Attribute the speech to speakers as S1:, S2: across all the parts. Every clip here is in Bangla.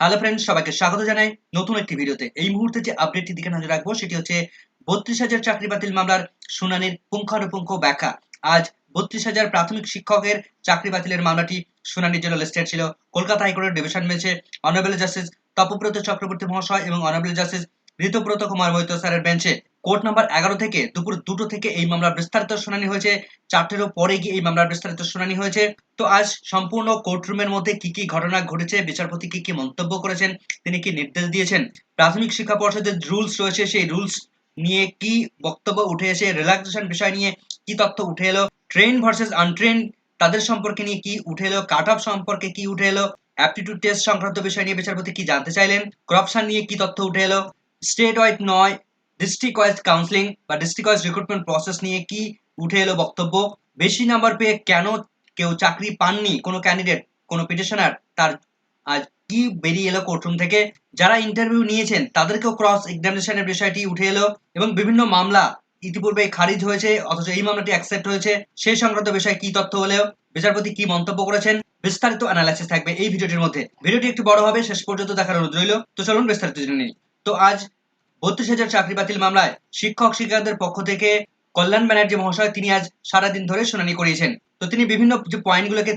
S1: হ্যালো ফ্রেন্ডস সবাইকে স্বাগত জানাই নতুন একটি ভিডিওতে। এই মুহূর্তে যে আপডেটটি দিকে নজর রাখব, সেটি হচ্ছে বত্রিশ হাজার চাকরি বাতিল মামলার শুনানির পুঙ্খানুপুঙ্খ ব্যাখ্যা। আজ বত্রিশ হাজার প্রাথমিক শিক্ষকের চাকরি বাতিলের মামলাটি শুনানির জন্য লিস্টেড ছিল। কলকাতা হাইকোর্টের ডিভিশন বেঞ্চে অনারেবল জাস্টিস তপব্রত চক্রবর্তী মহাশয় এবং অনারেবল জাস্টিস ঋতব্রত কুমার মৈত্র স্যারের বেঞ্চে কোর্ট নাম্বার এগারো থেকে দুপুর দুটো থেকে এই মামলার বিস্তারিত শুনানি হয়েছে। চারটেরও পরে গিয়ে এই মামলার বিস্তারিত শুনানি হয়েছে। তো আজ সম্পূর্ণ কোর্টরুমের মধ্যে কি কি ঘটনা ঘটেছে, বিচারপতি কি কি মন্তব্য করেছেন, তিনি কি নির্দেশ দিয়েছেন, প্রাথমিক শিক্ষা পর্ষদের রুলস রয়েছে, সেই রুলস নিয়ে কি বক্তব্য উঠে এসে রিল্যাক্সেশন বিষয় নিয়ে কি তথ্য উঠে এলো ট্রেন ভার্সেস আনট্রেন তাদের সম্পর্কে নিয়ে কি উঠে এলো কাট অফ সম্পর্কে কি উঠে এলো অ্যাপটিটিউড টেস্ট সংক্রান্ত বিষয় নিয়ে বিচারপতি কি জানতে চাইলেন করাপশন নিয়ে কি তথ্য উঠে এলো স্টেট ওয়াইড নয় ডিস্ট্রিক্ট ওয়াইজ কাউন্সিলিং বা ডিস্ট্রিক্ট ওয়াইজ রিক্রুটমেন্ট প্রসেস নিয়ে কি উঠে এলো বক্তব্য? বেশি নাম্বার পেয়ে কেন কেউ চাকরি পাননি? কোনো ক্যান্ডিডেট কোনো পিটিশনার তার আজ কি বেরিয়ে এলো কোর্টরুম থেকে? যারা ইন্টারভিউ নিয়েছেন, তাদেরকেও ক্রস এক্সামিনেশনের বিষয়টি উঠে এলো এবং বিভিন্ন মামলা ইতিপূর্বে খারিজ হয়েছে, অথচ এই মামলাটি অ্যাকসেপ্ট হয়েছে। সেই সংক্রান্ত বিষয়ে কি তথ্য হলেও বিচারপতি কি মন্তব্য করেছেন, বিস্তারিত অ্যানালাইসিস থাকবে এই ভিডিওটির মধ্যে। ভিডিওটি একটু বড় হবে, শেষ পর্যন্ত দেখার অনুরোধ রইল। তো চলুন বিস্তারিত জেনে নিই। তো আজ বত্রিশ হাজার চাকরি বাতিল মামলায় শিক্ষক শিক্ষকদের পক্ষ থেকে কল্যাণ ব্যানার্জি মহাশয় তিনি আজ সারাদিন ধরে শুনানি করিয়েছেন। তো তিনি বিভিন্ন যে পয়েন্টগুলোকে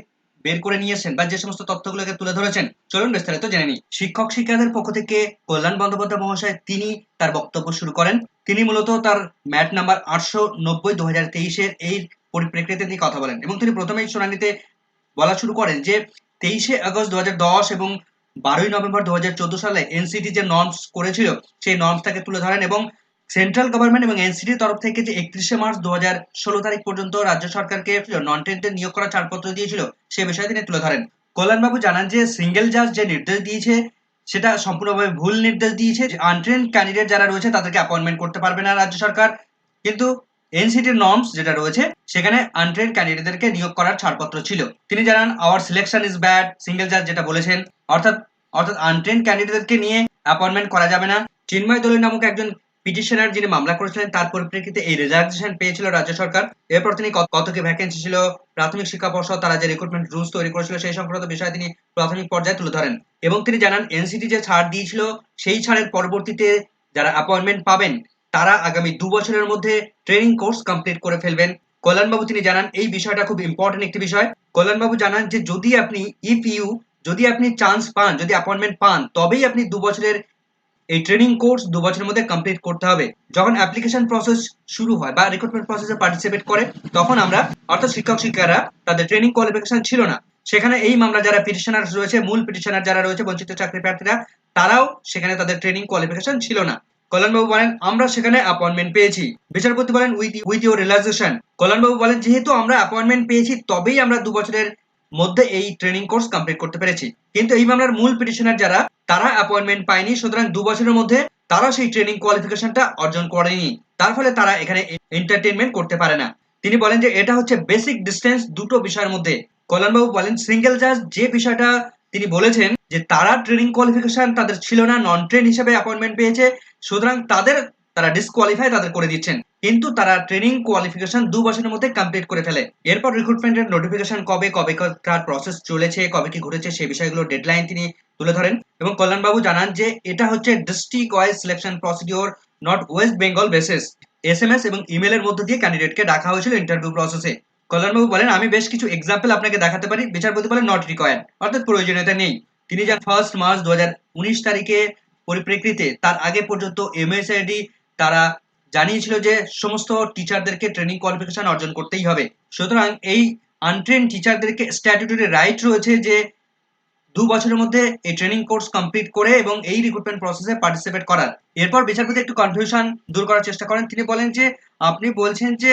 S1: বের করে নিয়েছেন বা যে সমস্ত তথ্যগুলোকে তুলে ধরেছেন, চলুন বিস্তারিত জেনে নিই। শিক্ষক শিক্ষকদের পক্ষ থেকে কল্যাণ বন্দ্যোপাধ্যায় মহাশয় তিনি তার বক্তব্য শুরু করেন। তিনি মূলত তার ম্যাট নাম্বার আটশো নব্বই দু হাজার তেইশের এই পরিপ্রেক্ষিতে তিনি কথা বলেন এবং তিনি প্রথমেই শুনানিতে বলা শুরু করেন যে তেইশে আগস্ট দু হাজার দশ এবং বারোই নভেম্বর দু হাজার চোদ্দ সালে এনসিটি যে নর্মস করেছিল, সেই নর্মসটাকে তুলে ধরেন এবং সেন্ট্রাল গভর্নমেন্ট এবং এনসিটির তরফ থেকে যে একত্রিশে মার্চ দু তারিখ পর্যন্ত রাজ্য সরকারকে নন টেন্টের নিয়োগ করার ছাড়পত্র দিয়েছিল, সে বিষয়ে তিনি তুলে ধরেন। কল্যাণবাবু জানান যে সিঙ্গেল জাজ যে নির্দেশ দিয়েছে, সেটা সম্পূর্ণভাবে ভুল নির্দেশ দিয়েছে। আনট্রেন ক্যান্ডিডেট যারা রয়েছে, তাদেরকে অ্যাপয়েন্টমেন্ট করতে পারবে না রাজ্য সরকার। কিন্তু এনসিটির নর্মস যেটা রয়েছে, সেখানে আনট্রেন ক্যান্ডিডেটদেরকে নিয়োগ করার ছাড়পত্র ছিল। তিনি জানান our selection is bad single জাজ যেটা বলেছেন। অর্থাৎ অর্থাৎ আনট্রেন ক্যান্ডিডেটদেরকে নিয়ে অ্যাপয়েন্টমেন্ট করা যাবে না। চিন্ময় দলের নামক একজন পিটিশনার যিনি মামলা করেছিলেন, তার পরিপ্রেক্ষিতে এই রিজার্ভেশন পেয়েছিল রাজ্য সরকার। এরপর তিনি কত কি ভ্যাকেন্সি ছিল, প্রাথমিক শিক্ষা পর্ষদ, তারা যে রিক্রুটমেন্ট রুলস তৈরি করেছিল, সেই সংক্রান্ত বিষয়ে তিনি প্রাথমিক পর্যায়ে তুলে ধরেন। এবং তিনি জানান এনসিটি যে ছাড় দিয়েছিল, সেই ছাড়ের পরবর্তীতে যারা অ্যাপয়েন্টমেন্ট পাবেন তারা আগামী দু বছরের মধ্যে ট্রেনিং কোর্স কমপ্লিট করে ফেলবেন। কল্যাণবাবু তিনি জানান, এই বিষয়টা খুব ইম্পর্টেন্ট একটি বিষয়। কল্যাণবাবু জানান যে, যদি আপনি ইফ ইউ যদি আপনি চান্স পান, যদি অ্যাপয়েন্টমেন্ট পান, তবেই আপনি দু বছরের এই ট্রেনিং কোর্স দু বছরের মধ্যে কমপ্লিট করতে হবে। যখন অ্যাপ্লিকেশন প্রসেস শুরু হয় বা রিক্রুটমেন্ট প্রসেসে পার্টিসিপেট করে, তখন আমরা, অর্থাৎ শিক্ষক, শিক্ষিকারা, তাদের ট্রেনিং কোয়ালিফিকেশন ছিল না। সেখানে এই মামলা যারা পিটিশনার রয়েছে, মূল পিটিশনার যারা রয়েছে, বঞ্চিত চাকরি প্রার্থীরা, তারাও সেখানে তাদের ট্রেনিং কোয়ালিফিকেশন ছিল না। কল্যাণবাবু বলেন, আমরা সেখানে অ্যাপয়েন্টমেন্ট পেয়েছি। বিচারপতি বলেন উইথ উইথ ইউর রিলাইজেশন কল্যাণবাবু বলেন, যেহেতু আমরা অ্যাপয়েন্টমেন্ট পেয়েছি, তবেই আমরা দু বছরের মধ্যে এই ট্রেনিং কোর্স কমপ্লিট করতে পেরেছি। কিন্তু এই মামলার মূল পিটিশনার যারা, তারা অ্যাপয়েন্টমেন্ট পায়নি, সুতরাং দু বছরের মধ্যে তারা সেই ট্রেনিং কোয়ালিফিকেশনটা অর্জন করেনি। তার ফলে তারা এখানে এন্টারটেনমেন্ট করতে পারে না। তিনি বলেন যে, এটা হচ্ছে বেসিক ডিস্টেন্স দুটো বিষয়ের মধ্যে। কল্যাণবাবু বলেন সিঙ্গেল জাজ যে বিষয়টা তিনি বলেছেন যে, তারা ট্রেনিং কোয়ালিফিকেশন তাদের ছিল না নন ট্রেন হিসেবে অ্যাপয়েন্টমেন্ট পেয়েছে। সুতরাং তাদের, তারা ডিসকোয়ালিফাই তাদের করে দিচ্ছেন। কিন্তু তারা ট্রেনিং কোয়ালিফিকেশন দু বছরের মধ্যে কমপ্লিট করে ফেলে। এরপর রিক্রুটমেন্টের নোটিফিকেশন কবে কবে কার প্রসেস চলেছে, কবে কি ঘটেছে, সেই বিষয়গুলো ডেডলাইন তিনি তুলে ধরেন। এবং কল্যাণবাবু জানান যে, এটা হচ্ছে district wise selection procedure not West Bengal basis S M S এবং ইমেলের মধ্যে দিয়ে ক্যান্ডিডেটকে ডাকা হয়েছিল ইন্টারভিউ প্রসেসে কল্যাণবাবু বলেন, আমি বেশ কিছু এক্সাম্পল আপনাকে দেখাতে পারি। বিচারপতি বলেন নট রিকোয়ার্ড অর্থাৎ প্রয়োজনীয়তা নেই। তিনি যান ফার্স্ট মার্চ দু হাজার উনিশ তারিখে পরিপ্রেক্ষিতে তার আগে পর্যন্ত এমএসআইডি তারা জানিয়েছিল যে সমস্ত টিচারদেরকে ট্রেনিং কোয়ালিফিকেশন অর্জন করতেই হবে। সুতরাং এই আনট্রেন টিচারদেরকে স্ট্যাটুটরি রাইট রয়েছে যে দু বছরের মধ্যে এই ট্রেনিং কোর্স কমপ্লিট করে এবং এই রিক্রুটমেন্ট প্রসেসে পার্টিসিপেট করার। এরপর বিচারপতি একটু কনফিউশন দূর করার চেষ্টা করেন। তিনি বলেন যে, আপনি বলছেন যে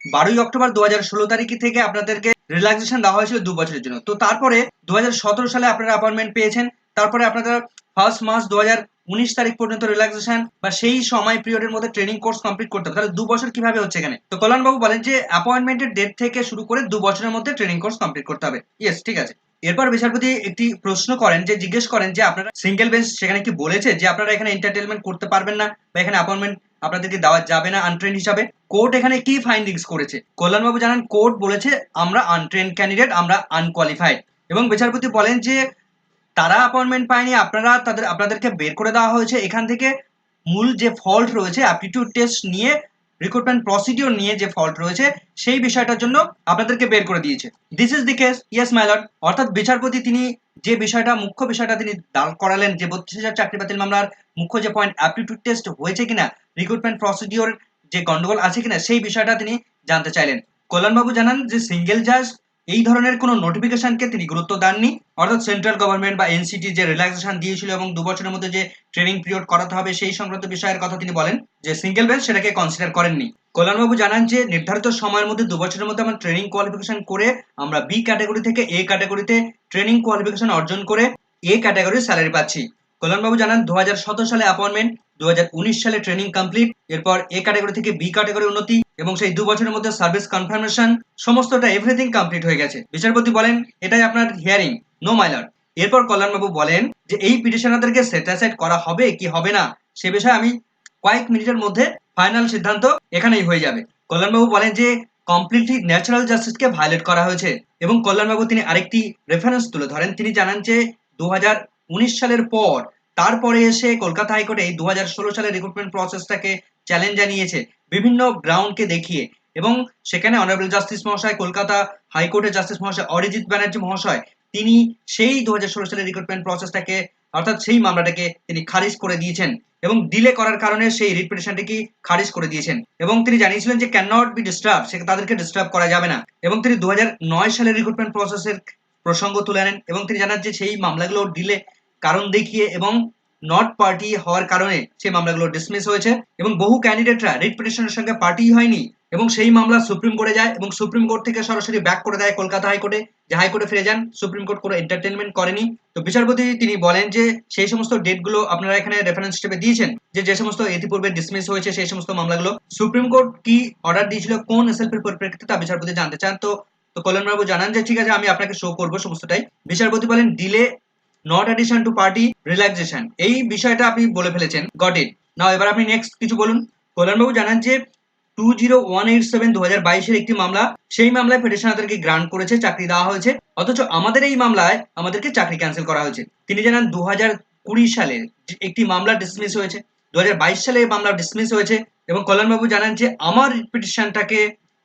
S1: বারোই অক্টোবর দু হাজার ষোলো তারিখ থেকে আপনাদেরকে রিল্যাক্সেশন দেওয়া হয়েছিল দু বছরের জন্য। তো তারপরে দু হাজার সতেরো সালে আপনারা অ্যাপয়েন্টমেন্ট পেয়েছেন। তারপরে আপনারা ফার্স্ট মার্চ দু উনিশ তারিখ পর্যন্ত রিল্যাক্সেশন বা সেই সময় পিরিয়ডের মধ্যে ট্রেনিং কোর্স কমপ্লিট করতে হবে। তাহলে দু বছর কীভাবে হচ্ছে এখানে? তো কল্যাণবাবু বলেন যে অ্যাপয়েন্টমেন্টের ডেট থেকে শুরু করে দু বছরের মধ্যে ট্রেনিং কোর্স কমপ্লিট করতে হবে। ইয়েস ঠিক আছে। এরপর বিচারপতি একটি প্রশ্ন করেন যে, জিজ্ঞেস করেন যে, আপনারা সিঙ্গেল বেঞ্চ সেখানে কি বলেছে যে, আপনারা এখানে এন্টারটেনমেন্ট করতে পারবেন না বা এখানে অ্যাপয়েন্টমেন্ট আপনাদেরকে দেওয়া যাবে না আনট্রেন হিসাবে? কোর্ট এখানে কি ফাইন্ডিংস করেছে? কল্যাণবাবু জানান কোর্ট বলেছে, আমরা আনট্রেন ক্যান্ডিডেট আমরা আনকোয়ালিফাইড এবং বিচারপতি বলেন যে তারা অ্যাপয়েন্টমেন্ট পায়নি, আপনারা তাদের, আপনাদেরকে বের করে দেওয়া হয়েছে। এখান থেকে মূল যে ফল্ট রয়েছে অ্যাপটিটিউড টেস্ট নিয়ে রিক্রুটমেন্ট প্রসিডিওর নিয়ে যে ফল্ট রয়েছে, সেই বিষয়টার জন্য আপনাদেরকে বের করে দিয়েছে। This is the case yes milord অর্থাৎ বিচারপতি তিনি যে বিষয়টা, মুখ্য বিষয়টা তিনি দাঁড় করালেন, যে বত্রিশ হাজার চাকরি বাতিল মামলার মুখ্য যে পয়েন্ট অ্যাপটিটিউড টেস্ট হয়েছে কিনা রিক্রুটমেন্ট প্রসিডিওর যে গন্ডগোল আছে কিনা, সেই বিষয়টা তিনি জানতে চাইলেন। কল্যাণবাবু জানান যে সিঙ্গেল জাজ এই ধরনের কোনো নোটিফিকেশনকে তিনি গুরুত্ব দেননি? অর্থাৎ সেন্ট্রাল গভর্নমেন্ট বা এনসিটি যে রিল্যাক্সেশন দিয়েছিল এবং দু বছরের মধ্যে যে ট্রেনিং পিরিয়ড করাতে হবে সেই সংক্রান্ত বিষয়ের কথা তিনি বলেন যে সিঙ্গেল বেঞ্চ সেটাকে কনসিডার করেননি। কল্যাণবাবু জানান যে নির্ধারিত সময়ের মধ্যে দু বছরের মধ্যে আমরা ট্রেনিং কোয়ালিফিকেশন করে আমরা বি ক্যাটাগরি থেকে এ ক্যাটাগরিতে ট্রেনিং কোয়ালিফিকেশন অর্জন করে এ ক্যাটাগরির স্যালারি পাচ্ছি। কল্যাণবাবু জানান দু হাজার সতেরো সালে অ্যাপয়েন্টমেন্ট দু হাজার উনিশ সালে ট্রেনিং কমপ্লিট এরপর এ ক্যাটাগরি থেকে বি ক্যাটাগরি উন্নতি এবং সেই দু বছরের মধ্যে সার্ভিস কনফার্মেশন সমস্তটা এভরিথিং কমপ্লিট হয়ে গেছে। বিচারপতি বলেন, এটাই আপনার হিয়ারিং নো মাইলার এরপর কল্যাণবাবু বলেন যে, এই পিটিশনারদেরকে সেটাসাইড করা হবে কি হবে না? সে বিষয়ে আমি কয়েক মিনিটের মধ্যে ফাইনাল সিদ্ধান্ত এখানেই হয়ে যাবে। কল্যাণবাবু বলেন যে কমপ্লিটলি ন্যাচারাল জাস্টিসকে ভায়োলেট করা হয়েছে। এবং কল্যাণবাবু তিনি আরেকটি রেফারেন্স তুলে ধরেন। তিনি জানান যে দু হাজার উনিশ সালের পর, তারপরে এসে কলকাতা হাইকোর্টে এই দু হাজার ষোলো সালের রিক্রুটমেন্ট প্রসেসটাকে চ্যালেঞ্জ জানিয়েছে। বিভিন্ন গ্রাউন্ডকে দেখিয়ে এবং সেখানে অনারেবল জাস্টিস মহাশয়, কলকাতা হাইকোর্টের জাস্টিস মহাশয়, অরিজিৎ ব্যানার্জি মহাশয়, তিনি সেই দু সালের রিক্রুটমেন্ট প্রসেসটাকে অর্থাৎ সেই মামলাটাকে তিনি খারিজ করে দিয়েছেন এবং ডিলে করার কারণে সেই রিট খারিজ করে দিয়েছেন। এবং তিনি জানিয়েছিলেন যে ক্যান নট বি ডিস্টার্ব সে তাদেরকে ডিস্টার্ব করা যাবে না। এবং তিনি দুহাজার নয় সালের রিক্রুটমেন্ট প্রসেসের প্রসঙ্গ তুলে আনেন এবং তিনি জানান যে সেই মামলাগুলো ডিলে কারণ দেখিয়ে এবং নট পার্টি হওয়ার কারণে সেই মামলাগুলো ডিসমিস হয়েছে এবং বহু ক্যান্ডিডেটরা রিট পিটিশনের সঙ্গে পার্টি হয়নি এবং সেই মামলা সুপ্রিম কোর্টে যায় এবং সুপ্রিম কোর্ট থেকে সরাসরি ব্যাক করে দেয় কলকাতা হাইকোর্টে, যে হাইকোর্টে ফিরে যান, সুপ্রিম কোর্ট কোনো এন্টারটেনমেন্ট করেনি। তো বিচারপতি তিনি বলেন যে সেই সমস্ত ডেটগুলো আপনারা এখানে রেফারেন্স হিসেবে দিয়েছেন, যে যে সমস্ত ইতিপূর্বে ডিসমিস হয়েছে সেই সমস্ত মামলাগুলো। সুপ্রিম কোর্ট কি অর্ডার দিয়েছিল, কোন এসএলপির পরিপ্রেক্ষিতে তা বিচারপতি জানতে চান? তো তো কল্যাণবাবু জানান যে, ঠিক আছে, আমি আপনাকে শো করব সমস্তটাই। বিচারপতি বলেন delay not addition to party relaxation এই বিষয়টা আপনি বলে ফেলেছেন। গট ইট নাও এবার আপনি নেক্সট কিছু বলুন। কল্যাণবাবু জানান যে two zero one eight seven দু হাজার বাইশের একটি মামলা, সেই মামলায় পেটিশনারদেরকে গ্রান্ট করেছে, চাকরি দেওয়া হয়েছে। অথচ আমাদের এই মামলায় আমাদেরকে চাকরি ক্যান্সেল করা হয়েছে। তিনি জানান দু হাজার কুড়ি সালে একটি মামলা ডিসমিস হয়েছে। দু হাজার বাইশ সালে এই মামলা ডিসমিস হয়েছে। এবং কল্যাণবাবু জানান যে, আমার পিটিশনটাকে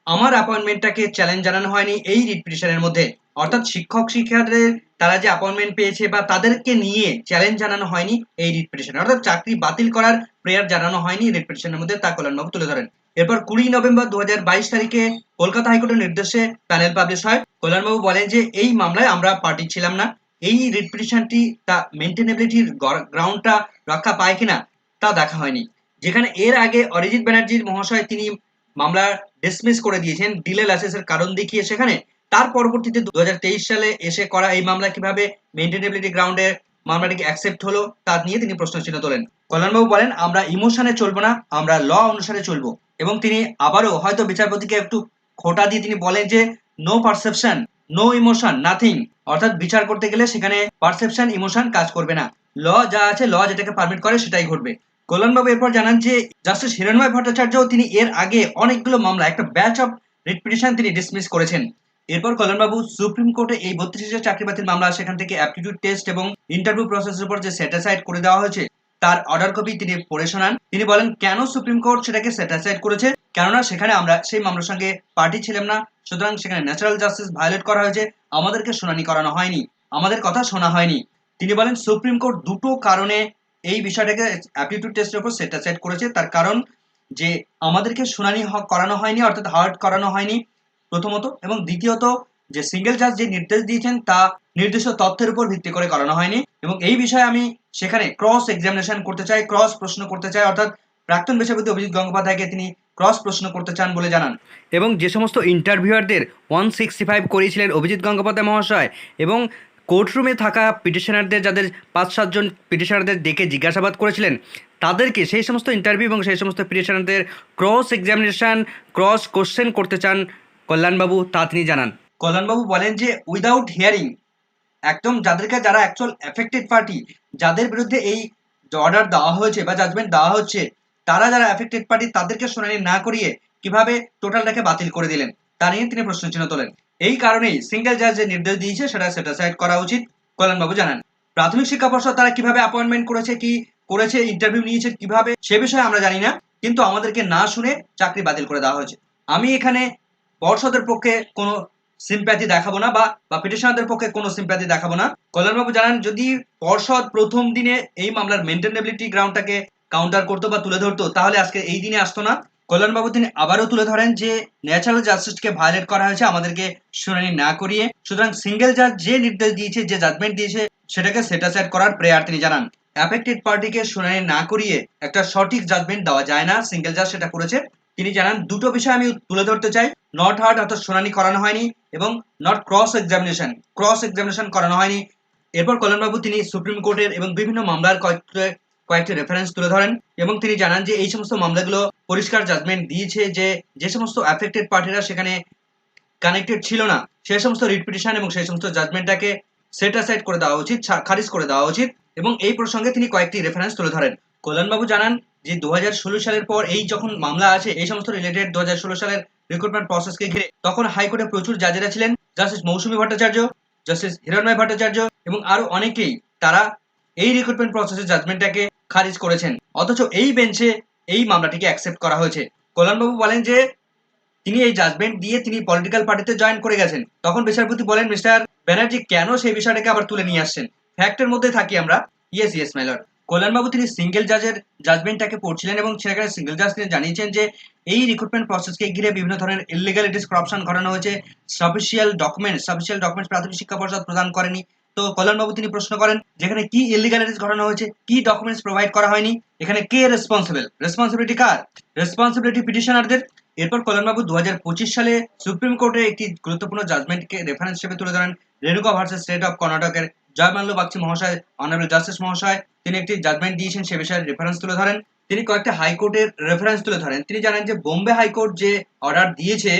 S1: আমার অ্যাপয়েন্টমেন্টটাকে চ্যালেঞ্জ জানানো হয়নি এই রিট পিটিশনের মধ্যে। অর্থাৎ শিক্ষক শিক্ষার্থীদের, তারা যে অ্যাপয়েন্টমেন্ট পেয়েছে বা তাদেরকে নিয়ে চ্যালেঞ্জ জানানো হয়নি এই রিট অর্থাৎ চাকরি বাতিল করার প্রেয়ার জানানো হয়নি রিট পিটিশনের মধ্যে, তা কল্যাণবাবু তুলে ধরেন। এরপর কুড়ি নভেম্বর দুহাজার বাইশ তারিখে কলকাতা হাইকোর্টের নির্দেশে প্যানেল পাবলিশ হয়। কল্যাণবাবু বলেন যে, এই মামলায় আমরা পার্টি ছিলাম না। এই রিট পিটিশনটি তা মেনটেনেবিলিটির গ্রাউন্ডটা রক্ষা পায় কিনা তা দেখা হয়নি। যেখানে এর আগে অরিজিৎ ব্যানার্জির মহাশয়, তিনি মামলা ডিসমিস করে দিয়েছেন। ডিলে লাইসেন্সের কারণ দেখিয়ে সেখানে। তার পরবর্তীতে দুই হাজার তেইশ সালে এসে করা এই মামলা কীভাবে মেনটেনেবিলিটি গ্রাউন্ডে মামলাটিকে অ্যাকসেপ্ট হলো, তা নিয়ে তিনি প্রশ্ন চিহ্ন তোলেন। কল্যাণবাবু বলেন, আমরা ইমোশনে চলবো না, আমরা ল অনুসারে চলবো। এবং তিনি আবারও হয়তো বিচারপতিকে একটু খোটা দিয়ে তিনি বলেন যে no perception no emotion nothing অর্থাৎ বিচার করতে গেলে সেখানে পারসেপশন ইমোশন কাজ করবে না। ল যা আছে, ল যেটাকে পারমিট করে, সেটাই ঘটবে। কল্যাণবাবু এরপর জানান যে জাস্টিস হিরণময় ভট্টাচার্য তিনি এর আগে অনেকগুলো মামলা একটা ব্যাচ অফ রিট পিটিশন তিনি ডিসমিস করেছেন। এরপর কল্যাণবাবু সুপ্রিম কোর্টে এই বত্রিশ হাজার চাকরি বাতিল মামলা, সেখান থেকে অ্যাপটিটিউড টেস্ট এবং ইন্টারভিউ প্রসেসের উপর যে সেটাসাইড করে দেওয়া হয়েছে, তার অর্ডার কপি তিনি পড়ে শোনান। তিনি বলেন, কেন সুপ্রিম কোর্ট সেটাকে সেটাসাইড করেছে? কেননা সেখানে আমরা সেই মামলার সঙ্গে পার্টি ছিলাম না। সুতরাং সেখানে ন্যাচারাল জাস্টিস ভায়োলেট করা হয়েছে। আমাদেরকে শুনানি করানো হয়নি। আমাদের কথা শোনা হয়নি। তিনি বলেন, সুপ্রিম কোর্ট দুটো কারণে এই বিষয়টাকে অ্যাপটিটিউড টেস্টের উপর সেটা সেট করেছে। তার কারণ যে আমাদেরকে শুনানি করানো হয়নি, অর্থাৎ হার্ট করানো হয়নি প্রথমত। এবং দ্বিতীয়ত যে সিঙ্গেল জাজ যে নির্দেশ দিয়েছেন, তা নির্দিষ্ট তথ্যের উপর ভিত্তি করে করানো হয়নি। এবং এই বিষয়ে আমি সেখানে ক্রস এক্সামিনেশন করতে চাই ক্রস প্রশ্ন করতে চাই, অর্থাৎ প্রাক্তন বিচারপতি অভিজিৎ গঙ্গোপাধ্যায়কে তিনি ক্রস প্রশ্ন করতে চান বলে জানান। এবং যে সমস্ত ইন্টারভিউয়ারদের ওয়ান সিক্সটি ফাইভ করিয়েছিলেন অভিজিৎ গঙ্গোপাধ্যায় মহাশয়, এবং কোর্টরুমে থাকা পিটিশনারদের যাদের পাঁচ সাতজন পিটিশনারদের ডেকে জিজ্ঞাসাবাদ করেছিলেন, তাদেরকে সেই সমস্ত ইন্টারভিউ এবং সেই সমস্ত পিটিশনারদের ক্রস এক্সামিনেশন ক্রস কোশ্চেন করতে চান কল্যাণবাবু, তা তিনি জানান। কল্যাণবাবু বলেন যে উইদাউট হিয়ারিং একদম যাদেরকে যারা অ্যাকচুয়াল এফেক্টেড পার্টি যাদের বিরুদ্ধে এই অর্ডার দেওয়া হয়েছে বা জাজমেন্ট দেওয়া হচ্ছে, তারা যারা এফেক্টেড পার্টি তাদেরকে শুনানি না করিয়ে কীভাবে টোটালটাকে বাতিল করে দিলেন? তা নিয়ে তিনি প্রশ্ন চিহ্ন তোলেন। এই কারণেই সিঙ্গেল জাজ যে নির্দেশ দিয়েছে, সেটা সেটাসাইড করা উচিত। কল্যাণবাবু জানান, প্রাথমিক শিক্ষা পর্ষদ তারা কীভাবে অ্যাপয়েন্টমেন্ট করেছে, কি করেছে ইন্টারভিউ নিয়েছে, কীভাবে, সে বিষয়ে আমরা জানি না, কিন্তু আমাদেরকে না শুনে চাকরি বাতিল করে দেওয়া হয়েছে। আমি এখানে পর্ষদের পক্ষে কোনো সিম্প্যাথি দেখাবো না বা বা পিটিশনারদের পক্ষে কোনো সিম্প্যাথি দেখাবো না। কল্যাণবাবু জানান, যদি পর্ষদ প্রথম দিনে এই মামলার মেনটেনেবিলিটি গ্রাউন্ডটাকে কাউন্টার করতো বা তুলে ধরতো, তাহলে আজকে এই দিনে আসতো না। কল্যাণবাবু তিনি আবারও তুলে ধরেন যে ন্যাচারাল জাস্টিসকে ভায়োলেট করা হয়েছে, আমাদেরকে শুনানি না করিয়ে। সুতরাং সিঙ্গেল জাজ যে নির্দেশ দিয়েছে, যে জাজমেন্ট দিয়েছে, সেটাকে সেটাসাইড করার প্রেয়ার তিনি জানান। অ্যাফেক্টেড পার্টিকে শুনানি না করিয়ে একটা সঠিক জাজমেন্ট দেওয়া যায় না সিঙ্গেল জাজ সেটা করেছে। তিনি জানান, দুটো বিষয় আমি তুলে ধরতে চাই। নট হার্ড অর্থাৎ শুনানি করানো হয়নি, এবং not cross examination cross examination করানো হয়নি। এরপর কল্যাণবাবু তিনি সুপ্রিম কোর্টের এবং বিভিন্ন মামলার কয়েকটি কয়েকটি রেফারেন্স তুলে ধরেন এবং তিনি জানান যে এই সমস্ত মামলাগুলো পরিষ্কার জাজমেন্ট দিয়েছে যে যে সমস্ত অ্যাফেক্টেড পার্টিরা সেখানে কানেক্টেড ছিল না সেই সমস্ত রিট পিটিশন এবং সেই সমস্ত জাজমেন্টটাকে সেট অ্যাসাইড করে দেওয়া উচিত খারিজ করে দেওয়া উচিত এবং এই প্রসঙ্গে তিনি কয়েকটি রেফারেন্স তুলে ধরেন। কল্যাণবাবু জানান যে দু হাজার ষোলো সালের পর এই যখন মামলা আছে এই সমস্ত রিলেটেড দু হাজার ষোলো সালের রিক্রুটমেন্ট প্রসেসকে ঘিরে তখন হাইকোর্টে প্রচুর জাজেরা ছিলেন জাস্টিস মৌসুমী ভট্টাচার্য জাস্টিস হিরণময় ভট্টাচার্য এবং আরও অনেকেই। তারা এই রিক্রুটমেন্ট প্রসেসের জাজমেন্টটাকে খারিজ করেছেন। অথচ এই বেঞ্চে এই মামলাটিকে অ্যাকসেপ্ট করা হয়েছে। কল্যাণবাবু বলেন যে, তিনি এই জাজমেন্ট দিয়ে তিনি পলিটিক্যাল পার্টিতে জয়েন করে গেছেন। তখন বিচারপতি বলেন, মিস্টার ব্যানার্জি, কেন সেই বিষয়টাকে আবার তুলে নিয়ে আসছেন? ফ্যাক্টের মধ্যে থাকি আমরা। ইয়েস ইয়েস মেলর কল্যাণবাবু তিনি সিঙ্গেল জাজের জাজমেন্টটাকে পড়ছিলেন এবং সেখানে সিঙ্গেল জাজ তিনি জানিয়েছেন যে, এই রিক্রুটমেন্ট প্রসেসকে ঘিরে বিভিন্ন ধরনের ইলিগালিটিস করাপশন ঘটানো হয়েছে। সাফিসিয়াল ডকুমেন্ট সাফিসিয়াল ডকুমেন্ট প্রাথমিক শিক্ষা পর্ষদ প্রদান করেনি। তো কল্যাণবাবু তিনি প্রশ্ন করেন, যেখানে কি ইলিগালিটিস ঘটানো হয়েছে, কি ডকুমেন্টস প্রোভাইড করা হয়নি, এখানে কে রেসপন্সিবল রেসপন্সিবিলিটি কার? রেসপন্সিবিলিটি পিটিশনারদের এরপর কল্যাণবাবু দু সালে সুপ্রিম কোর্টের একটি গুরুত্বপূর্ণ জাজমেন্টকে রেফারেন্স হিসেবে তুলে ধরেন, রেণুকা ভার্সেস স্টেট অফ কর্ণাটকের জয়মাল্য বাগচি মহাশয় অনারেবল জাস্টিস মহাশয়, তিনি একটি জাজমেন্ট দিয়েছেন সে বিষয়ে রেফারেন্স তুলে ধরেন। তিনি কয়েকটা হাইকোর্টের রেফারেন্স তুলে ধরেন। তিনি জানেন যে বোম্বে হাইকোর্ট যে অর্ডার দিয়েছে,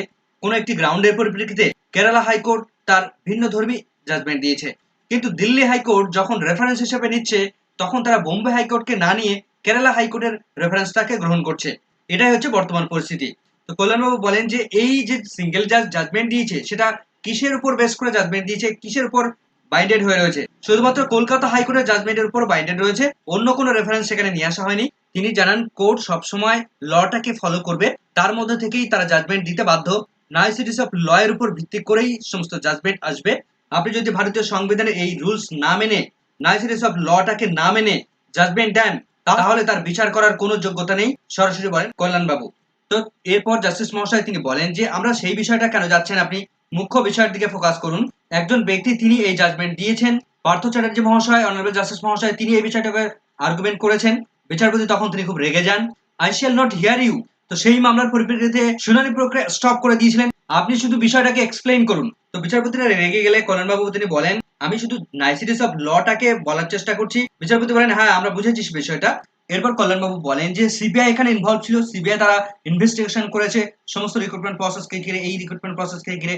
S1: কোনো একটি গ্রাউন্ডের পরিপ্রেক্ষিতে কেরালা হাইকোর্ট তার ভিন্ন ধর্মী জাজমেন্ট দিয়েছে। কিন্তু দিল্লি হাইকোর্ট যখন রেফারেন্স হিসেবে নিচ্ছে, তখন তারা বোম্বে হাইকোর্টকে না নিয়ে কেরালা হাইকোর্টের রেফারেন্সটাকে গ্রহণ করছে। এটাই হচ্ছে বর্তমান পরিস্থিতি। তো কল্যাণবাবু বলেন যে এই যে সিঙ্গেল জাজ জাজমেন্ট দিয়েছে, সেটা কিসের উপর বেস করে জাজমেন্ট দিয়েছে, কিসের উপর বাইন্ডেড হয়ে রয়েছে? শুধুমাত্র কলকাতা হাইকোর্টের জাজমেন্টের উপর বাইন্ডেড রয়েছে, অন্য কোনো রেফারেন্স সেখানে নিয়ে আসা হয়নি। তিনি জানান, কোর্ট সবসময় লটাকে ফলো করবে। তার মধ্যে থেকেই তারা জাজমেন্ট দিতে বাধ্য। নাইসিটিস অফ ল এর উপর ভিত্তি করেই সমস্ত জাজমেন্ট আসবে। আপনি যদি ভারতীয় সংবিধানের এই রুলস না মেনে নাইসিটিস অফ লটাকে না মেনে জাজমেন্ট দেন, তাহলে তার বিচার করার কোনো যোগ্যতা নেই। সরাসরি বলেন কল্যাণবাবু। তো এরপর জাস্টিস মহাশয় তিনি বলেন যে, আমরা সেই বিষয়টা কেন যাচ্ছেন আপনি? মুখ্য বিষয়ের দিকে ফোকাস করুন। একজন ব্যক্তি তিনি এই জাজমেন্ট দিয়েছেন। পার্থ চ্যাটার্জি মহাশয় অনারেবল জাস্টিস মহাশয় তিনি এই বিষয়টাকে আর্গুমেন্ট করেছেন। বিচারপতি তখন তিনি খুব রেগে যান। I shall not hear you তো সেই মামলার পরিপ্রেক্ষিতে শুনানি প্রক্রিয়া স্টপ করে দিয়েছিলেন। আপনি শুধু বিষয়টাকে এক্সপ্লেইন করুন। তো বিচারপতিরা রেগে গেলে কল্যাণবাবু তিনি বলেন, আমি শুধু নাইসিটিস অফ লটাকে বলার চেষ্টা করছি। বিচারপতি বলেন হ্যাঁ আমরা বুঝেছি বিষয়টা। এরপর কল্যাণবাবু বলেন যে সিবিআই এখানে ইনভলভ ছিল, সিবিআই তারা ইনভেস্টিগেশন করেছে, সমস্ত রিক্রুটমেন্ট প্রসেসকে ঘিরে, এই রিক্রুটমেন্ট প্রসেসকে ঘিরে।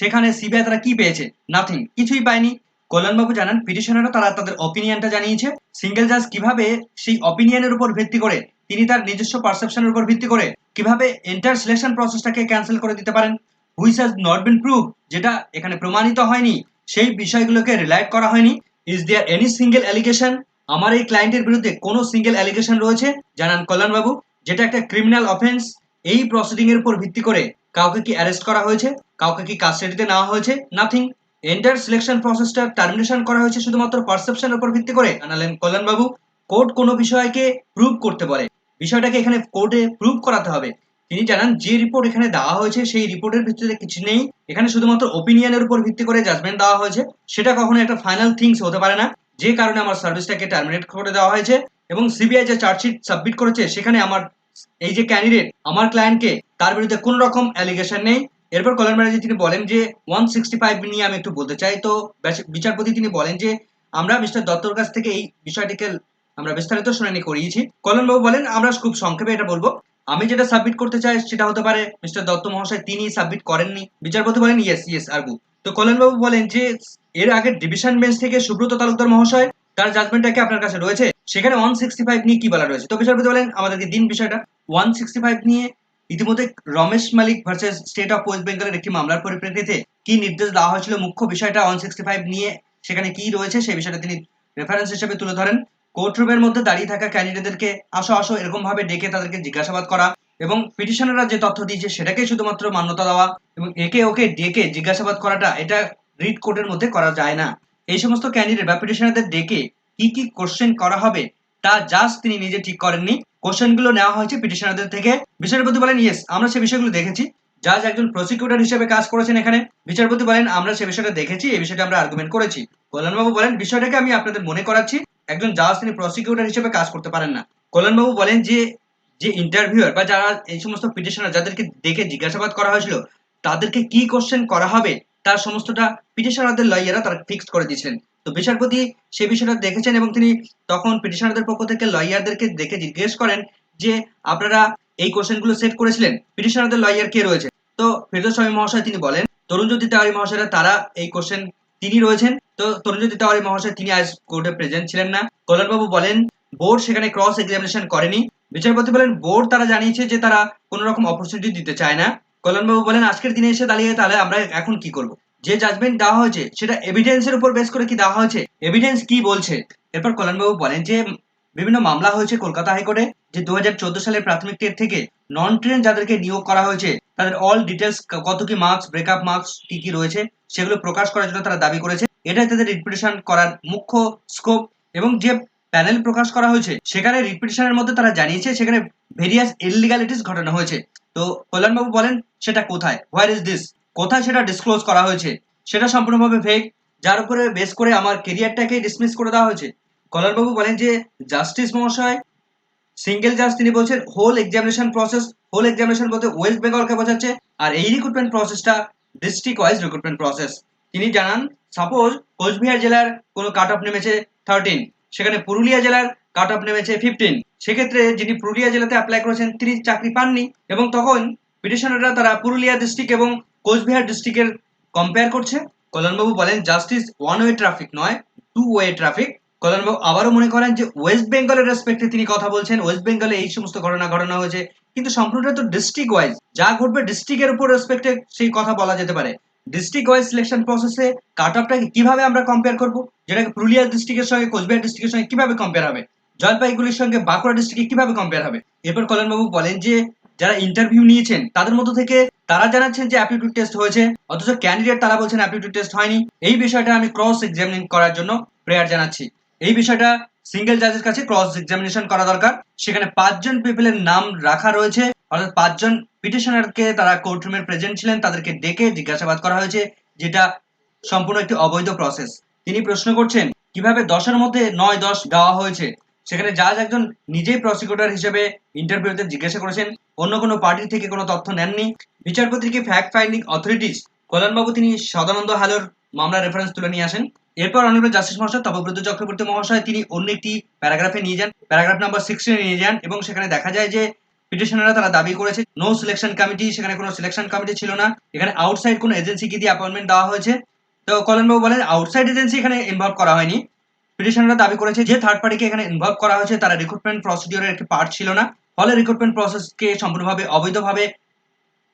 S1: সেখানে সিবিআই তারা কি পেয়েছে? নাথিং কিছুই পায়নি। কল্যাণবাবু জানান, পিটিশনারও তারা তাদের অপিনিয়নটা জানিয়েছে। সিঙ্গেল জাজ কীভাবে সেই অপিনিয়নের উপর ভিত্তি করে, তিনি তার নিজস্ব পারসেপশনের উপর ভিত্তি করে, কীভাবে এন্টার সিলেকশন প্রসেসটাকে ক্যান্সেল করে দিতে পারেন? Which has not been prove যেটা এখানে প্রমাণিত হয়নি, সেই বিষয়গুলোকে রিলাইট করা হয়নি। Is there any single allegation আমার এই ক্লায়েন্টের বিরুদ্ধে কোনো সিঙ্গেল অ্যালিগেশন রয়েছে? জানান কল্যাণবাবু, যেটা একটা ক্রিমিনাল অফেন্স এই প্রসিডিং এর উপর ভিত্তি করে কাউকে কি অ্যারেস্ট করা হয়েছে? কাউকে কি কাস্টাডিতে নেওয়া হয়েছে? নাথিং এন্টার সিলেকশন প্রসেসটা টার্মিনেশন করা হয়েছে শুধুমাত্র পারসেপশনের উপর ভিত্তি করে। জানালেন কল্যাণবাবু, কোর্ট কোনো বিষয়কে প্রুভ করতে পারে বিষয়টাকে এখানে কোর্টে প্রুভ করাতে হবে। তিনি জানান, যে রিপোর্ট এখানে দেওয়া হয়েছে, সেই রিপোর্টের ভিত্তিতে কিছু নেই। এখানে শুধুমাত্র ওপিনিয়নের উপর ভিত্তি করে জাজমেন্ট দেওয়া হয়েছে। সেটা কখনো একটা ফাইনাল থিংস হতে পারে না। যে কারণে আমার সার্ভিসটাকে টার্মিনেট করে দেওয়া হয়েছে। এবং সিবিআই যে চার্জশিট সাবমিট করেছে, সেখানে আমার এই যে ক্যান্ডিডেট আমার ক্লায়েন্টকে তার বিরুদ্ধে কোনো রকম অ্যালিগেশন নেই। এরপর কল্যাণ ব্যানার্জি তিনি বলেন যে ওয়ান সিক্সটি ফাইভ নিয়ে আমি একটু বলতে চাই। তো বিচারপতি তিনি বলেন যে, আমরা মিস্টার দত্তর কাছ থেকে এই বিষয়টিকে আমরা বিস্তারিত শুনানি করিয়েছি। কল্যাণবাবু বলেন, আমরা খুব সংক্ষেপে এটা বলব। আমি যেটা সাবমিট করতে চাই সেটা হতে পারে মিস্টার দত্ত মহাশয়, তিনি সাবমিট করেননি। বিচারপতি বলেন ইয়েস ইয়েস আরগু তো কল্যাণবাবু বলেন যে, এর আগে ডিভিশন বেঞ্চ থেকে সুব্রত তালুকদার মহাশয়, তার জাজমেন্টটাকে আপনার কাছে রয়েছে। সেখানে ওয়ান সিক্সটি ফাইভ নিয়ে কি বলা রয়েছে? তো বিচারপতি বলেন, আমাদেরকে দিন বিষয়টা। ওয়ান সিক্সটি ফাইভ নিয়ে ইতিমধ্যে Ramesh Malik versus state of west বেঙ্গলের একটি মামলার পরিপ্রেক্ষিতে কি নির্দেশ দেওয়া হয়েছিল? মুখ্য বিষয়টা ওয়ান সিক্সটি ফাইভ নিয়ে সেখানে কি রয়েছে? সেই বিষয়টা তিনি রেফারেন্স হিসেবে তুলে ধরেন। কোর্ট রুমের মধ্যে দাঁড়িয়ে থাকা ক্যান্ডিডেটদেরকে আসো আসো এরকম ভাবে ডেকে তাদেরকে জিজ্ঞাসাবাদ করা এবং পিটিশনাররা যে তথ্য দিয়েছে সেটাকে শুধুমাত্র মান্যতা দেওয়া এবং একে ওকে ডেকে জিজ্ঞাসাবাদ করাটা, এটা রিড কোর্টের মধ্যে করা যায় না। এই সমস্ত ক্যান্ডিডেট বা পিটিশনারদের ডেকে কি কি কোশ্চেন করা হবে, তা জাস্ট তিনি নিজে ঠিক করেননি। কোশ্চেনগুলো নেওয়া হয়েছে পিটিশনারদের থেকে। বিচারপতি বলেন ইয়েস আমরা সে বিষয়গুলো দেখেছি। জাজ একজন প্রসিকিউটর হিসেবে কাজ করেছেন এখানে। বিচারপতি বলেন, আমরা সে বিষয়টা দেখেছি, এই বিষয়টা আমরা আর্গুমেন্ট করেছি। কল্যাণবাবু বলেন, বিষয়টাকে আমি আপনাদের মনে করাচ্ছি। একজন জাজ তিনি প্রসিকিউটর হিসেবে কাজ করতে পারেন না। কল্যাণবাবু বলেন যে যে ইন্টারভিউয়ার বা যারা এই সমস্ত পিটিশনার যাদেরকে দেখে জিজ্ঞাসাবাদ করা হয়েছিল, তাদেরকে কি কোশ্চেন করা হবে, তার সমস্তটা পিটিশনারদের লয়াররা তারা ফিক্সড করে দিয়েছিলেন। তো বিচারপতি সে বিষয়টা দেখেছেন এবং তিনি তখন পিটিশনারদের পক্ষ থেকে লয়ারদেরকে দেখে জিজ্ঞেস করেন যে, আপনারা এই কোশ্চেনগুলো সেট করেছিলেন পিটিশনারদের লয়ার কে রয়েছে? তো ফেরদৌস স্বামী মহাশয় তিনি বলেন তরুণজ্যোতি তেওয়ারি মহাশয়রা তারা এই কোশ্চেন তিনি রয়েছেন। তো তরুণজ্যোতি তেওয়ারি মহাশয়, তিনি আজ কোর্টে প্রেজেন্ট ছিলেন না। কল্যাণবাবু বলেন, বোর্ড সেখানে ক্রস এক্সামিনেশন করেনি। বিচারপতি বলেন, বোর্ড তারা জানিয়েছে যে তারা কোনো রকম অপরচুনিটি দিতে চায় না। কল্যাণবাবু বলেন, আজকের দিনে এসে দাঁড়িয়ে তাহলে আমরা এখন কি করব? যে জাজমেন্ট দেওয়া হয়েছে, সেটা এভিডেন্সের উপর বেস করে কি দেওয়া হয়েছে? এভিডেন্স কি বলছে? এরপর কল্যাণবাবু বলেন যে, বিভিন্ন মামলা হয়েছে কলকাতা হাইকোর্টে, যে দু হাজার চোদ্দ সালের প্রাথমিক টেট থেকে নন ট্রেন যাদেরকে নিয়োগ করা হয়েছে, তাদের অল ডিটেলস কত কি মার্কস ব্রেকআপ মার্কস কি কি রয়েছে সেগুলো প্রকাশ করার জন্য তারা দাবি করেছে। এটাই তাদের রিপিটেশন করার মুখ্য স্কোপ এবং যে প্যানেল প্রকাশ করা হয়েছে, সেখানে রিপিটেশনের মধ্যে তারা জানিয়েছে সেখানে ভেরিয়াস ইলিগালিটিস ঘটানো হয়েছে। তো কল্যাণবাবু বলেন, সেটা কোথায়? হোয়ার ইজ দিস কোথায় সেটা ডিসক্লোজ করা হয়েছে? সেটা সম্পূর্ণভাবে ফেক যার উপরে বেস করে আমার কেরিয়ারটাকে ডিসমিস করে দেওয়া হয়েছে। কল্যাণবাবু বলেন যে জাস্টিস মহাশয় সিঙ্গেল জাজ তিনি বলছেন whole examination process whole examination বলতে ওয়েস্ট বেঙ্গলকে বোঝাচ্ছে, আর এই রিক্রুটমেন্ট প্রসেসটা ডিস্ট্রিক্ট ওয়াইজ রিক্রুটমেন্ট প্রসেস তিনি জানান সাপোজ কোচবিহার জেলার কোনো কাট অফ নেমেছে থার্টিন সেখানে পুরুলিয়া জেলার কাট অফ নেমেছে ফিফটিন সেক্ষেত্রে যিনি পুরুলিয়া জেলাতে অ্যাপ্লাই করেছেন, তিনি চাকরি পাননি এবং তখন পিটিশনাররা তারা পুরুলিয়া ডিস্ট্রিক্ট এবং কোচবিহার ডিস্ট্রিক্টের কম্পেয়ার করছে। কল্যাণবাবু বলেন জাস্টিস ওয়ান ওয়ে ট্রাফিক নয় টু ওয়ে ট্রাফিক কল্যাণবাবু আবারও মনে করেন যে ওয়েস্ট বেঙ্গলের রেসপেক্টে তিনি কথা বলছেন। ওয়েস্ট বেঙ্গলে এই সমস্ত ঘটনা ঘটনা হয়েছে। কিন্তু সম্পূর্ণটা তো ডিস্ট্রিক্ট ওয়াইজ যা ঘটবে ডিস্ট্রিক্টের উপর রেসপেক্টে সেই কথা বলা যেতে পারে। ডিস্ট্রিক্ট ওয়াইজ সিলেকশন প্রসেসে কাট অফটাকে কীভাবে আমরা কম্পেয়ার করব? যেটাকে পুরুলিয়া ডিস্ট্রিক্টের সঙ্গে, কোচবিহার ডিস্ট্রিক্টের সঙ্গে কীভাবে কম্পেয়ার হবে? জলপাইগুড়ির সঙ্গে বাঁকুড়া ডিস্ট্রিক্টে কীভাবে কম্পেয়ার হবে? এরপর কল্যাণবাবু বলেন যে, যারা ইন্টারভিউ নিয়েছেন, তাদের মধ্য থেকে তারা জানাচ্ছেন যে অ্যাপটিটিউড টেস্ট হয়েছে, অথচ ক্যান্ডিডেট তারা বলছেন অ্যাপটিটিউড টেস্ট হয়নি। এই বিষয়টা আমি ক্রস এক্সামিনিং করার জন্য প্রেয়ার জানাচ্ছি। এই বিষয়টা সিঙ্গেল জাজের কাছে ক্রস এক্সামিনেশন করা দরকার। সেখানে পাঁচজন পিপলের নাম রাখা রয়েছে। অর্থাৎ পাঁচজন পিটিশনারকে তারা কোর্টরুমে প্রেজেন্ট ছিলেন, তাদেরকে ডেকে জিজ্ঞাসাবাদ করা হয়েছে, যেটা সম্পূর্ণ একটি অবৈধ প্রসেস তিনি প্রশ্ন করছেন, কীভাবে দশের মধ্যে নয় দশ দেওয়া হয়েছে? সেখানে জাজ একজন নিজেই প্রসিকিউটর হিসেবে ইন্টারভিউতে জিজ্ঞাসা করেছেন, অন্য কোনো পার্টি থেকে কোনো তথ্য নেননি। বিচারপতিকে ফ্যাক্ট ফাইন্ডিং অথরিটিস কল্যাণবাবু তিনি সদানন্দ হালোর মামলা রেফারেন্স তুলে নিয়ে আসেন। এরপর অনির্বাণ জাস্টিস মহাশয়, তপব্রত চক্রবর্তী মহাশয়, তিনি অন্য একটি প্যারাগ্রাফে নিয়ে যান। প্যারাগ্রাফ নাম্বার সিক্সটিনে নিয়ে যান এবং সেখানে দেখা যায় যে পিটিশনাররা তারা দাবি করেছে নো সিলেকশন কমিটি সেখানে কোনো সিলেকশন কমিটি ছিল না। এখানে আউটসাইড কোনো এজেন্সিকে দিয়ে অ্যাপয়েন্টমেন্ট দেওয়া হয়েছে? তো কল্যাণবাবু বলেন আউটসাইড এজেন্সি এখানে ইনভলভ করা হয়নি। পিটিশনাররা দাবি করেছে যে থার্ড পার্টিকে এখানে ইনভলভ করা হয়েছে, তারা রিক্রুটমেন্ট প্রসিডিওরের একটি পার্ট ছিল না। ফলে রিক্রুটমেন্ট প্রসেসকে সম্পূর্ণভাবে অবৈধভাবে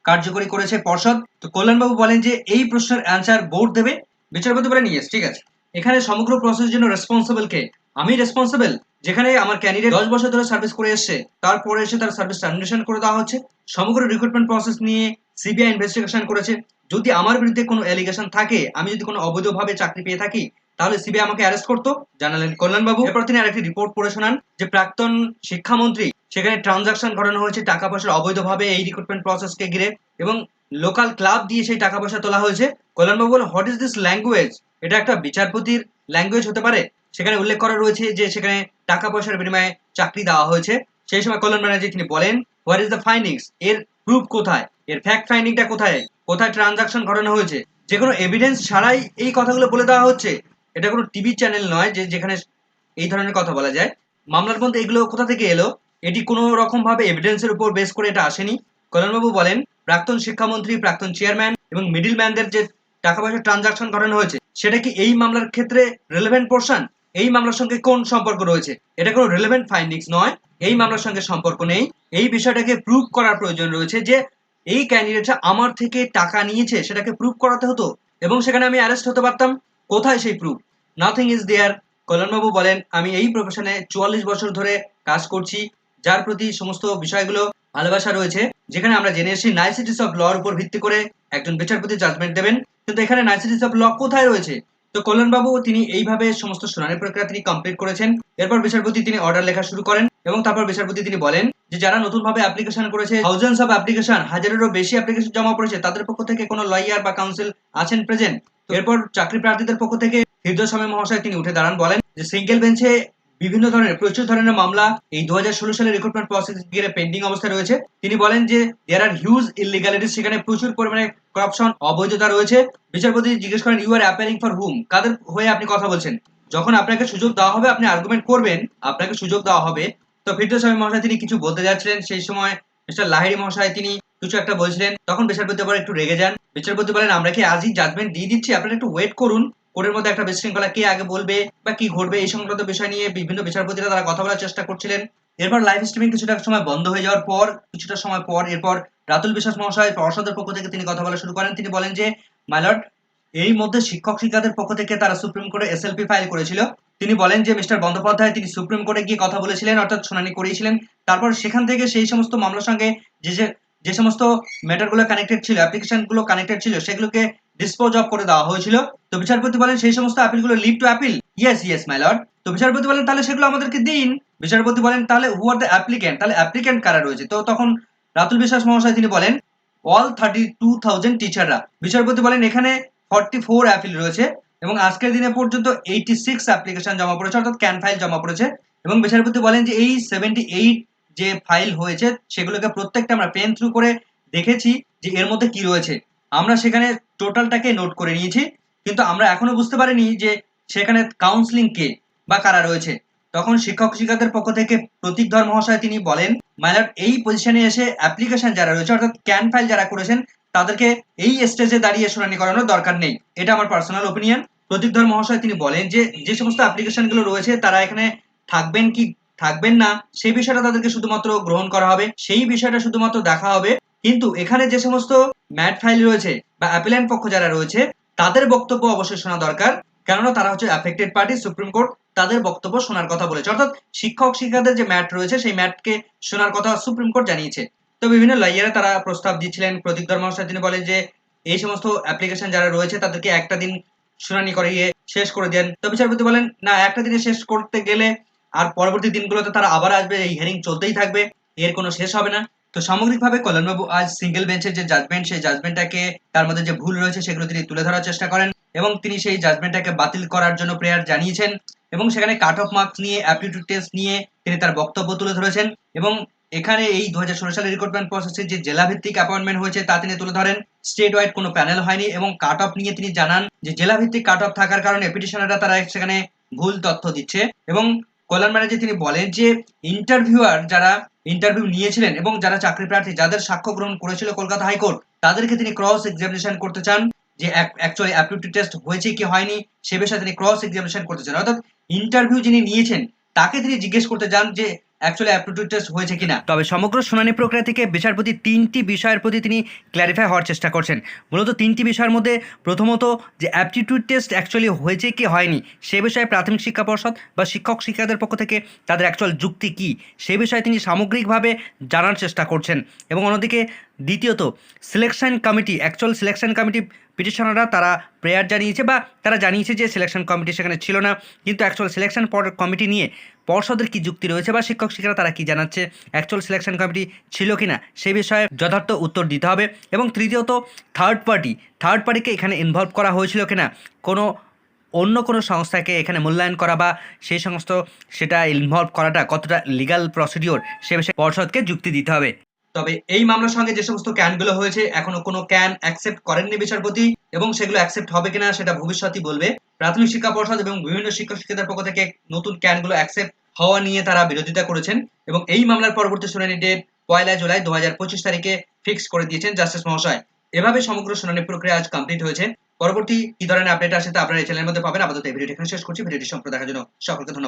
S1: কার্যকরী করেছে পর্ষদ। তো কল্যাণবাবু বলেন যে, এই প্রশ্নের অ্যান্সার বোর্ড দেবে। বিচারপতি বলেন ইয়েস ঠিক আছে? এখানে সমগ্র প্রসেসের জন্য রেসপন্সিবল কে? আমি রেসপন্সিবল যেখানে আমার ক্যান্ডিডেট দশ বছর ধরে সার্ভিস করে এসছে, তারপরে এসে তার সার্ভিস টার্মিনেশন করে দেওয়া হচ্ছে। সমগ্র রিক্রুটমেন্ট প্রসেস নিয়ে সিবিআই ইনভেস্টিগেশন করেছে। যদি আমার বিরুদ্ধে কোনো অ্যালিগেশন থাকে, আমি যদি কোনো অবৈধভাবে চাকরি পেয়ে থাকি তাহলে সিবিআই আমাকে অ্যারেস্ট করতো, জানালেন কল্যাণবাবু। এরপর তিনি আরেকটি রিপোর্ট পড়ে শোনান যে প্রাক্তন শিক্ষামন্ত্রী, সেখানে ট্রানজাকশন ঘটানো হয়েছে, টাকা পয়সার অবৈধভাবে এই রিক্রুটমেন্ট প্রসেসকে ঘিরে এবং লোকাল ক্লাব দিয়ে সেই টাকা পয়সা তোলা হয়েছে। কল্যাণবাবু বলেন হোয়াট ইজ দিস ল্যাঙ্গুয়েজ এটা একটা বিচারপতির ল্যাঙ্গুয়েজ হতে পারে। সেখানে উল্লেখ করা রয়েছে যে সেখানে টাকা পয়সার বিনিময়ে চাকরি দেওয়া হয়েছে। সেই সময় কল্যাণ ব্যানার্জি তিনি বলেন হোয়াট ইজ দ্য ফাইন্ডিংস এর প্রুফ কোথায়? এর ফ্যাক্ট ফাইন্ডিংটা কোথায়? কোথায় ট্রানজাকশন ঘটানো হয়েছে? যে কোনো এভিডেন্স ছাড়াই এই কথাগুলো বলে দেওয়া হচ্ছে। এটা কোনো টিভি চ্যানেল নয় যে যেখানে এই ধরনের কথা বলা যায়। মামলার মধ্যে এগুলো কোথা থেকে এলো? এটি কোনো রকম ভাবে এভিডেন্সের উপর বেস করে এটা আসেনি। কল্যাণবাবু বলেন, প্রাক্তন শিক্ষামন্ত্রী, প্রাক্তন চেয়ারম্যান এবং মিডিল ম্যানদের যে টাকা পয়সা ট্রানজাকশন ঘটানো হয়েছে, সেটা কি এই মামলার ক্ষেত্রে রেলেভেন্ট পোর্শন এই মামলার সঙ্গে কোন সম্পর্ক রয়েছে? এটা কোনো রেলেভেন্ট ফাইন্ডিংস নয়। এই মামলার সঙ্গে সম্পর্ক নেই। এই বিষয়টাকে প্রুভ করার প্রয়োজন রয়েছে যে এই ক্যান্ডিডেটটা আমার থেকে টাকা নিয়েছে, সেটাকে প্রুভ করাতে হতো এবং সেখানে আমি অ্যারেস্ট হতে পারতাম। কোথায় সেই প্রুফ নাথিং ইজ দেয়ার কল্যাণবাবু বলেন, আমি এই প্রফেশনে চুয়াল্লিশ বছর ধরে কাজ করছি, যার প্রতি সমস্ত বিষয়গুলো ভালোবাসা রয়েছে। যেখানে আমরা জেনে এসেছি নাইসিটিস অফ লর উপর ভিত্তি করে একজন বিচারপতি জাজমেন্ট দেবেন। কিন্তু এখানে নাইসিটিস অফ ল কোথায় রয়েছে? তো কল্যাণবাবু, তিনি এইভাবে সমস্ত শুনানি প্রক্রিয়া তিনি কমপ্লিট করেছেন। এরপর বিচারপতি তিনি অর্ডার লেখা শুরু করেন এবং তারপর বিচারপতি তিনি বলেন যে, যারা নতুনভাবে অ্যাপ্লিকেশন করেছে থাউজেন্ডস অফ অ্যাপ্লিকেশন হাজারেরও বেশি অ্যাপ্লিকেশন জমা পড়েছে, তাদের পক্ষ থেকে কোনো লয়ার বা কাউন্সিল আছেন প্রেজেন্ট এরপর চাকরি প্রার্থীদের পক্ষ থেকে স্বামী মহাশয় তিনি উঠে দাঁড়ান, বলেন যে সিঙ্গেল বেঞ্চে বিভিন্ন ধরনের, প্রচুর ধরনের মামলা এই দু হাজার ষোলো সালের রিক্রুটমেন্ট প্রসেস গিয়ে পেন্ডিং অবস্থায় রয়েছে। তিনি বলেন যে দেয়ার আর হিউজ ইলিগালিটিস সেখানে প্রচুর পরিমাণে করাপশন অবৈধতা রয়েছে। বিচারপতি জিজ্ঞেস করেন you are appearing for whom কাদের হয়ে আপনি কথা বলছেন? যখন আপনাকে সুযোগ দেওয়া হবে, আপনি আর্গুমেন্ট করবেন, আপনাকে সুযোগ দেওয়া হবে। তো ফিরদৌস স্বামী মহাশয় তিনি কিছু বলতে যাচ্ছিলেন। সেই সময় মিস্টার লাহিড়ি মহাশয় তিনি কিছু একটা বলছিলেন। তখন বিচারপতি আবার একটু রেগে যান। বিচারপতি বলেন, আমরা কি আজই জাজমেন্ট দিয়ে দিচ্ছি? আপনারা একটু ওয়েট করুন। কোর্টের মধ্যে একটা বিশৃঙ্খলা, কে আগে বলবে বা কি ঘটবে এই সংক্রান্ত বিষয় নিয়ে বিভিন্ন বিচারপতিরা তারা কথা বলার চেষ্টা করছিলেন। এরপর লাইভ স্ট্রিমিং কিছুটা সময় বন্ধ হয়ে যাওয়ার পর, কিছুটা সময় পর এরপর রাতুল বিশ্বাস মহাশয় পর্ষদের পক্ষ থেকে তিনি কথা বলা শুরু করেন। তিনি বলেন যে মাইলট এই মধ্যে শিক্ষক শিক্ষাদের পক্ষ থেকে তারা সুপ্রিম কোর্টে এসএলপি ফাইল করেছিল। তিনি বলেন যে, মিস্টার বন্দ্যোপাধ্যায় তিনি সুপ্রিম কোর্টে গিয়ে কথা বলেছিলেন, অর্থাৎ শুনানি করিয়েছিলেন। তারপর সেখান থেকে সেই সমস্ত মামলার সঙ্গে যে যে সমস্ত ম্যাটারগুলো কানেক্টেড ছিল অ্যাপ্লিকেশনগুলো কানেক্টেড ছিল, সেগুলোকে ডিসপোজ অফ করে দেওয়া হয়েছিল। তো বিচারপতি বলেন সেই সমস্ত অ্যাপিলগুলো leave to appeal yes yes my lord তো বিচারপতি বলেন, তাহলে সেগুলো আমাদেরকে দিন। বিচারপতি বলেন, তাহলে হু আর দ্য অ্যাপ্লিকেন্ট তাহলে অ্যাপ্লিকেন্ট কারা রয়েছে? তো তখন রাতুল বিশ্বাস মহাশয় তিনি বলেন অল থার্টি টু থাউজেন্ড টিচাররা বিচারপতি বলেন, এখানে ফর্টি ফোর অ্যাপিল রয়েছে এবং আজকের দিনে পর্যন্ত এইটি সিক্স অ্যাপ্লিকেশন জমা পড়েছে, অর্থাৎ ক্যান ফাইল জমা পড়েছে। এবং বিচারপতি বলেন যে, এই সেভেন্টি এইট যে ফাইল হয়েছে, সেগুলোকে প্রত্যেকটা আমরা পেন থ্রু করে দেখেছি যে এর মধ্যে কি রয়েছে। আমরা সেখানে টোটালটাকে নোট করে নিয়েছি, কিন্তু আমরা এখনও বুঝতে পারিনি যে সেখানে কাউন্সিলিং কে বা কারা রয়েছে। তখন শিক্ষক শিক্ষকদের পক্ষ থেকে প্রতীক ধর মহাশয় তিনি বলেন মাইলট এই পজিশনে এসে অ্যাপ্লিকেশন যারা রয়েছে, অর্থাৎ ক্যান ফাইল যারা করেছেন, তাদেরকে এই স্টেজে দাঁড়িয়ে শুনানি করানোর দরকার নেই। এটা আমার পার্সোনাল ওপিনিয়ন প্রতীক ধর মহাশয় তিনি বলেন যে যে সমস্ত অ্যাপ্লিকেশনগুলো রয়েছে, তারা এখানে থাকবেন কি, থাকবেন না সেই বিষয়টা তাদেরকে শুধুমাত্র গ্রহণ করা হবে, সেই বিষয়টা শুধুমাত্র দেখা হবে। কিন্তু এখানে যে সমস্ত ম্যাট ফাইল রয়েছে বা অ্যাপিল্যান্ট পক্ষ যারা রয়েছে, তাদের বক্তব্য অবশ্যই শোনা দরকার। কেননা তারা হচ্ছে অ্যাফেক্টেড পার্টি সুপ্রিম কোর্ট তাদের বক্তব্য শোনার কথা বলেছে। অর্থাৎ শিক্ষক শিক্ষাদের যে ম্যাট রয়েছে, সেই ম্যাটকে শোনার কথা সুপ্রিম কোর্ট জানিয়েছে। তো বিভিন্ন লয়ারে তারা প্রস্তাব দিচ্ছিলেন। প্রতীক ধর মহাশয় তিনি বলেন যে, এই সমস্ত অ্যাপ্লিকেশন যারা রয়েছে, তাদেরকে একটা দিন শুনানি করিয়ে শেষ করে দেন। তো বিচারপতি বলেন, না, একটা দিনে শেষ করতে গেলে আর পরবর্তী দিনগুলোতে তারা আবার আসবে। এই হিয়ারিং চলতেই থাকবে। এর কোনো শেষ হবে না। তো সামগ্রিকভাবে কল্যাণবাবু আজ সিঙ্গেল বেঞ্চের যে জাজমেন্ট সেই জাজমেন্টটাকে তার মধ্যে যে ভুল রয়েছে সেগুলো তিনি তুলে ধরার চেষ্টা করেন এবং তিনি সেই জাজমেন্টটাকে বাতিল করার জন্য প্রেয়ার জানিয়েছেন এবং সেখানে কাট অফ মার্কস নিয়ে অ্যাপটিটিউড টেস্ট নিয়ে তিনি তার বক্তব্য তুলে ধরেছেন এবং এখানে এই দু হাজার ষোলো সালের রিক্রুটমেন্ট প্রসেসে যে জেলা ভিত্তিক অ্যাপয়েন্টমেন্ট হয়েছে তা তিনি তুলে ধরেন। স্টেট ওয়াইড কোনো প্যানেল হয়নি এবং কাট অফ নিয়ে তিনি জানান যে জেলা ভিত্তিক কাট অফ থাকার কারণে পিটিশনাররা তারা সেখানে ভুল তথ্য দিচ্ছে এবং কল্যাণ ব্যানার্জি তিনি বলেন যে ইন্টারভিউয়ার যারা ইন্টারভিউ নিয়েছিলেন এবং যারা চাকরি প্রার্থী, যাদের সাক্ষ্য গ্রহণ করেছিল কলকাতা হাইকোর্ট, তাদেরকে তিনি ক্রস এক্সামিনেশন করতে চান। যে অ্যাকচুয়ালি অ্যাপটিউড টেস্ট হয়েছে কি হয়নি, সে বিষয়ে তিনি ক্রস এক্সামিনেশন করতে চান। অর্থাৎ ইন্টারভিউ যিনি নিয়েছেন, তাকে তিনি জিজ্ঞেস করতে চান যে অ্যাকচুয়ালি অ্যাপটিটিউড টেস্ট হয়েছে কিনা? তবে সমগ্র শুনানি প্রক্রিয়া থেকে বিচারপতি তিনটি বিষয়ের প্রতি তিনি ক্ল্যারিফাই হওয়ার চেষ্টা করছেন। মূলত তিনটি বিষয়ের মধ্যে প্রথমত যে অ্যাপটিটিউড টেস্ট অ্যাকচুয়ালি হয়েছে কি হয়নি, সে বিষয়ে প্রাথমিক শিক্ষা পর্ষদ বা শিক্ষক শিক্ষকদের পক্ষ থেকে তাদের অ্যাকচুয়াল যুক্তি কী, সে বিষয়ে তিনি সামগ্রিকভাবে জানার চেষ্টা করছেন। এবং অন্যদিকে দ্বিতীয়ত selection committee actual selection committee পিটিশনাররা তারা প্রেয়ার জানিয়েছে বা তারা জানিয়েছে যে সিলেকশন কমিটি সেখানে ছিল না। কিন্তু অ্যাকচুয়াল সিলেকশন কমিটি নিয়ে পর্ষদের কি যুক্তি রয়েছে বা শিক্ষক শিক্ষারা তারা কি জানাচ্ছে? অ্যাকচুয়াল সিলেকশন কমিটি ছিল কি না সেই বিষয়ে যথার্থ উত্তর দিতে হবে। এবং তৃতীয়ত থার্ড পার্টি থার্ড পার্টিকে এখানে ইনভলভ করা হয়েছিল কিনা? কোনো অন্য কোনো সংস্থাকে এখানে মূল্যায়ন করা বা সেই সমস্ত সেটা ইনভলভ করাটা কতটা লিগাল প্রসিডিওর সে বিষয়ে পর্ষদকে যুক্তি দিতে হবে। তবে এই মামলার সঙ্গে যে সমস্ত ক্যানগুলো হয়েছে, এখনও কোনো ক্যান অ্যাকসেপ্ট করেননি বিচারপতি এবং সেগুলো অ্যাকসেপ্ট হবে কিনা সেটা ভবিষ্যতই বলবে। প্রাথমিক শিক্ষা পর্ষদ এবং বিভিন্ন শিক্ষক শিক্ষকদের পক্ষ থেকে নতুন ক্যানগুলো অ্যাকসেপ্ট হওয়া নিয়ে তারা বিরোধিতা করেছেন এবং এই মামলার পরবর্তী শুনানি ডেট পয়লা জুলাই দু হাজার পঁচিশ তারিখে ফিক্স করে দিয়েছেন জাস্টিস মহাশয়। এভাবে সমগ্র শুনানি প্রক্রিয়া আজ কমপ্লিট হয়েছে। পরবর্তী কি ধরনের আপডেট আসে তা আপনারা এই চ্যানেলের মধ্যে পাবেন। আপাতত এই ভিডিওটি এখানে শেষ করছি। ভিডিওটি সম্পর্কে দেখার জন্য সকলকে ধন্যবাদ।